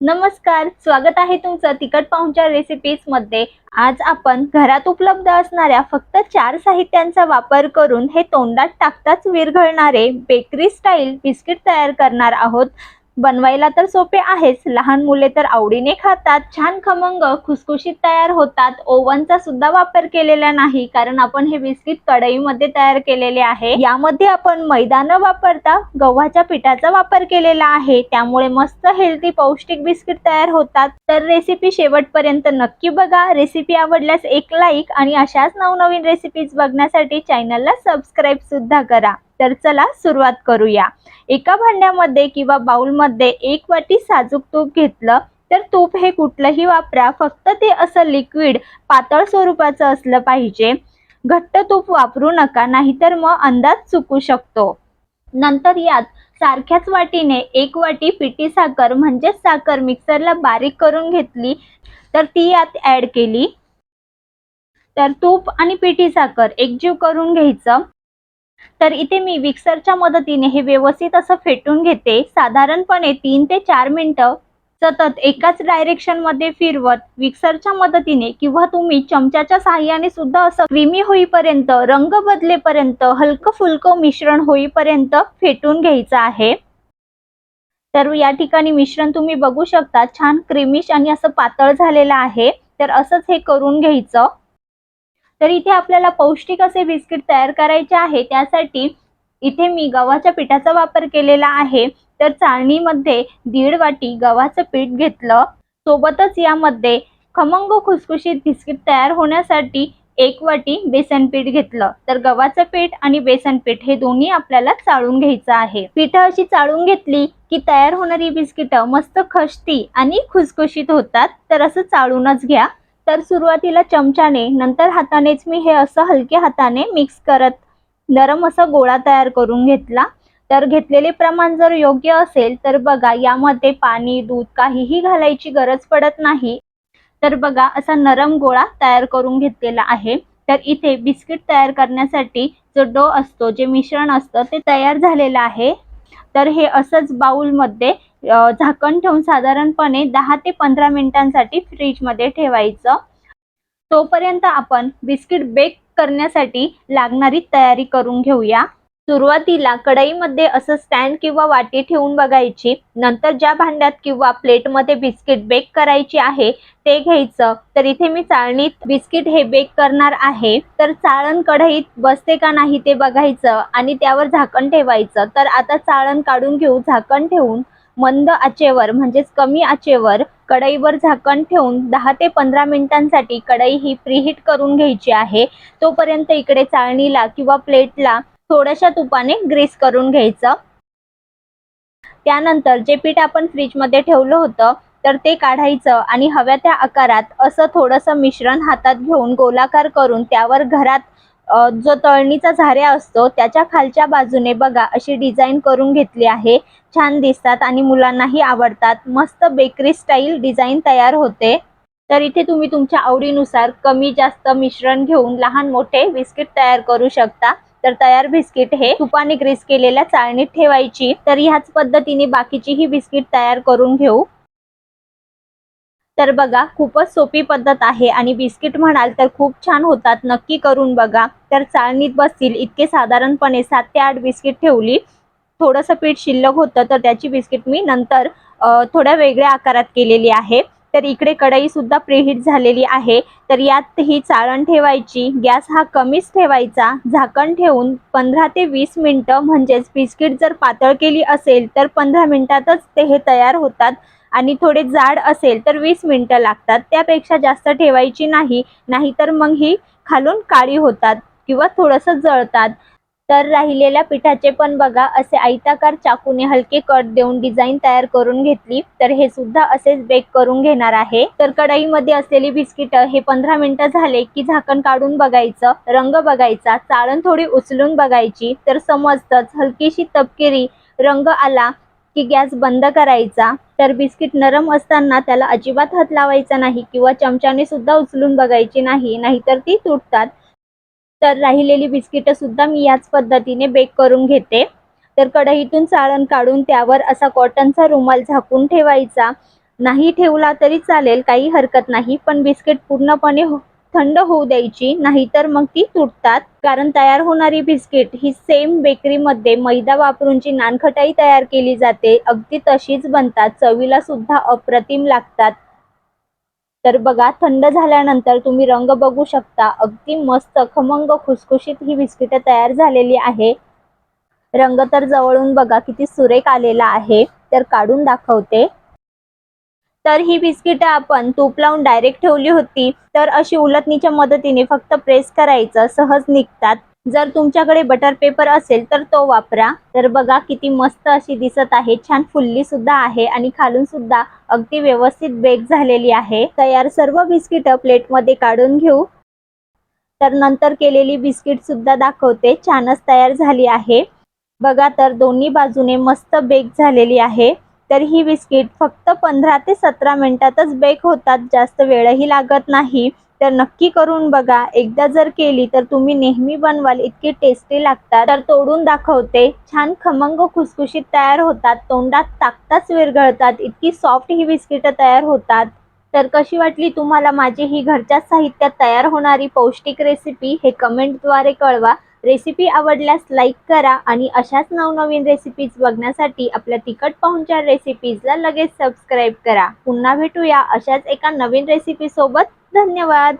नमस्कार स्वागत आहे तुमचं तिखट पाहुणच्या रेसिपीजमध्ये. आज आपण घरात उपलब्ध असणाऱ्या फक्त चार साहित्यांचा वापर करून हे तोंडात टाकताच विरघळणारे बेकरी स्टाईल बिस्किट तयार करणार आहोत. बनवायला तर सोपे आहेच. लहान मुले तर आवडीने खातात. छान खमंग खुसखुशीत तयार होतात. ओव्हनचा सुद्धा वापर केलेला नाही कारण आपण हे बिस्किट कढईमध्ये तयार केलेले आहे. यामध्ये आपण मैदा न वापरता गव्हाच्या पिठाचा वापर केलेला आहे. त्यामुळे मस्त हेल्दी पौष्टिक बिस्किट तयार होतात. तर रेसिपी शेवटपर्यंत नक्की बघा. रेसिपी आवडल्यास एक लाईक आणि अशाच नवनवीन रेसिपीज बघण्यासाठी चॅनलला सबस्क्राईब सुद्धा करा. तर चला सुरुवात करूया. एका भांड्यामध्ये किंवा बाउलमध्ये एक वाटी साजूक तूप घेतलं तर तूप हे कुठलंही वापरा फक्त ते असं लिक्विड पातळ स्वरूपाचं असलं पाहिजे. घट्ट तूप वापरू नका नाहीतर मग अंदाज चुकू शकतो. नंतर यात सारख्याच वाटीने एक वाटी पिठी साखर म्हणजेच साखर मिक्सरला बारीक करून घेतली तर ती यात ऍड केली. तर तूप आणि पिठी साखर एकजीव करून घ्यायचं. तर इथे मी विक्सरच्या मदतीने हे व्यवस्थित असं फेटून घेते. साधारणपणे तीन ते चार मिनिटं सतत एकाच डायरेक्शनमध्ये फिरवत मिक्सरच्या मदतीने किंवा तुम्ही चमच्याच्या साहाय्याने सुद्धा असं क्रीमी होईपर्यंत रंग बदलेपर्यंत हलकं फुलकं मिश्रण होईपर्यंत फेटून घ्यायचं आहे. तर या ठिकाणी मिश्रण तुम्ही बघू शकता छान क्रीमिश आणि असं पातळ झालेलं आहे. तर असंच हे करून घ्यायचं. तर इथे आपल्याला पौष्टिक असे बिस्किट तयार करायचे आहे. त्यासाठी इथे मी गव्हाच्या पिठाचा वापर केलेला आहे. तर चाळणीमध्ये दीड वाटी गव्हाचं पीठ घेतलं. सोबतच यामध्ये खमंग खुसखुशीत बिस्किट तयार होण्यासाठी एक वाटी बेसन पीठ घेतलं. तर गव्हाचं पीठ आणि बेसन पीठ हे दोन्ही आपल्याला चाळून घ्यायचं आहे. पीठ अशी चाळून घेतली की तयार होणारी बिस्किट मस्त खस्ती आणि खुसखुशीत होतात. तर असं चाळूनच घ्या. तर सुरुवातीला चमच्याने नंतर हातानेच मी हे असं हलक्या हाताने मिक्स करत नरम असा गोळा तयार करून घेतला. तर घेतलेले प्रमाण जर योग्य असेल तर बघा यामध्ये पाणी दूध काहीही घालायची गरज पडत नाही. तर बघा असा नरम गोळा तयार करून घेतलेला आहे. तर इथे बिस्किट तयार करण्यासाठी जो डो असतो जे मिश्रण असतं ते तयार झालेलं आहे. तर हे असंच बाउलमध्ये झाकण ठेवून साधारणपणे दहा ते पंधरा मिनिटांसाठी फ्रीजमध्ये ठेवायचं. तोपर्यंत आपण बिस्किट बेक करण्यासाठी लागणारी तयारी करून घेऊया. सुरुवातीला कढईमध्ये असं स्टँड किंवा वाटी ठेवून बघायची. नंतर ज्या भांड्यात किंवा प्लेटमध्ये बिस्किट बेक करायची आहे ते घ्यायचं. तर इथे मी चाळणीत बिस्किट हे बेक करणार आहे. तर चाळण कढईत बसते का नाही ते बघायचं आणि त्यावर झाकण ठेवायचं. तर आता चाळण काढून घेऊ. झाकण ठेवून मंद आचेवर म्हणजेच कमी आचेवर कढईवर झाकण ठेवून दहा ते पंधरा मिनिटांसाठी कढई ही प्रीहीट करून घ्यायची आहे. तोपर्यंत इकडे चाळणीला किंवा प्लेटला थोड्याशा तुपाने ग्रीस करून घ्यायचं. त्यानंतर जे पीठ आपण फ्रीजमध्ये ठेवलं होतं तर ते काढायचं आणि हव्या त्या आकारात असं थोडंसं मिश्रण हातात घेऊन गोलाकार करून त्यावर घरात जो तळणीचा झाऱ्या असतो त्याच्या खालच्या बाजूने बघा अशी डिझाईन करून घेतली आहे. छान दिसतात आणि मुलांनाही आवडतात. मस्त बेकरी स्टाईल डिझाईन तयार होते. तर इथे तुम्ही तुमच्या आवडीनुसार कमी जास्त मिश्रण घेऊन लहान मोठे बिस्किट तयार करू शकता. तर तयार बिस्किट हे तुपाने ग्रीस केलेल्या चाळणीत ठेवायची. तर ह्याच पद्धतीने बाकीची ही बिस्किट तयार करून घेऊ. तर बघा खूपच सोपी पद्धत आहे आणि बिस्किट म्हणाल तर खूप छान होतात. नक्की करून बघा. तर चाळणीत बसतील इतके साधारणपणे सात ते आठ बिस्किट ठेवली. थोडंसं पीठ शिल्लक होतं तर त्याची बिस्किट मी नंतर थोड्या वेगळ्या आकारात केलेली आहे. तर इकडे कढई सुद्धा प्रीहीट झालेली आहे. तर यात ही चाळण ठेवायची. गॅस हा कमीच ठेवायचा. झाकण ठेवून पंधरा ते वीस मिनटं म्हणजेच बिस्किट जर पातळ केली असेल तर पंधरा मिनिटातच ते हे तयार होतात. आणि थोडे जाड असेल तर वीस मिनटं लागतात. त्यापेक्षा जास्त ठेवायची नाही नाहीतर मग ही खालून काळी होतात किंवा थोडंसं जळतात. तर राहिलेल्या पिठाचे पण बघा असे आयताकार चाकूने हलके कट देऊन डिझाईन तयार करून घेतली तर हे सुद्धा असेच बेक करून घेणार आहे. तर कढईमध्ये असलेली बिस्किट हे पंधरा मिनिटं झाले की झाकण काढून बघायचं रंग बघायचा चाळण थोडी उचलून बघायची तर समजतच. हलकीशी तपकिरी रंग आला की गॅस बंद करायचा तर बिस्किट नरम असताना त्याला अजिबात हात लावायचा नाही किंवा चमच्याने सुद्धा उचलून बघायची नाही नाहीतर ती तुटतात. तर राहिलेली बिस्किट सुद्धा मी याच पद्धतीने बेक करून घेते. तर कढईतून चाळण काढून त्यावर असा कॉटनचा रुमाल झाकून ठेवायचा. नाही ठेवला तरी चालेल काही हरकत नाही पण बिस्किट पूर्णपणे हो थंड होऊ द्यायची नाहीतर मग ती तुटतात. कारण तयार होणारी बिस्किट ही सेम बेकरीमध्ये मैदा वापरून जी नानखटाई तयार केली जाते. अगदी तशीच बनतात. चवीला सुद्धा अप्रतिम लागतात. तर बघा थंड झाल्यानंतर तुम्ही रंग बघू शकता. अगदी मस्त खमंग खुसखुशीत ही बिस्किटं तयार झालेली आहे. रंग तर जवळून बघा किती सुरेख आलेला आहे. तर काढून दाखवते. तर ही बिस्किटं आपण तूप लावून डायरेक्ट ठेवली होती. तर अशी उलटणीच्या मदतीने फक्त प्रेस करायचं सहज निघतात. जर तुमच्याकडे बटर पेपर असेल तर तो वापरा. तर बघा किती मस्त अशी दिसत आहे. छान फुल्ली सुद्धा आहे आणि खालून सुद्धा अगदी व्यवस्थित बेक झालेली आहे. तयार सर्व बिस्किट प्लेटमध्ये काढून घेऊ. तर नंतर केलेली बिस्किट सुद्धा दाखवते. छानच तयार झाली आहे. बघा तर दोन्ही बाजूने मस्त बेक झालेली आहे. तर ही बिस्किट फक्त पंधरा ते सतरा मिनटातच बेक होतात जास्त वेळही लागत नाही. तर नक्की करून बघा. एकदा जर केली तर तुम्ही नेहमी बनवाल इतकी टेस्टी लागतात. तर तोडून दाखवते. छान खमंग खुसखुशीत तयार होतात. तोंडात टाकताच विरघळतात. इतकी सॉफ्ट ही बिस्किटं तयार होतात. तर कशी वाटली तुम्हाला माझी ही घरच्या साहित्यात तयार होणारी पौष्टिक रेसिपी हे कमेंटद्वारे कळवा. रेसिपी आवडल्यास लाईक करा आणि अशाच नवनवीन रेसिपीज बघण्यासाठी आपल्या तिखट पाहुणचार रेसिपीजला लगेच सबस्क्राईब करा. पुन्हा भेटूया अशाच एका नवीन रेसिपीसोबत धन्यवाद!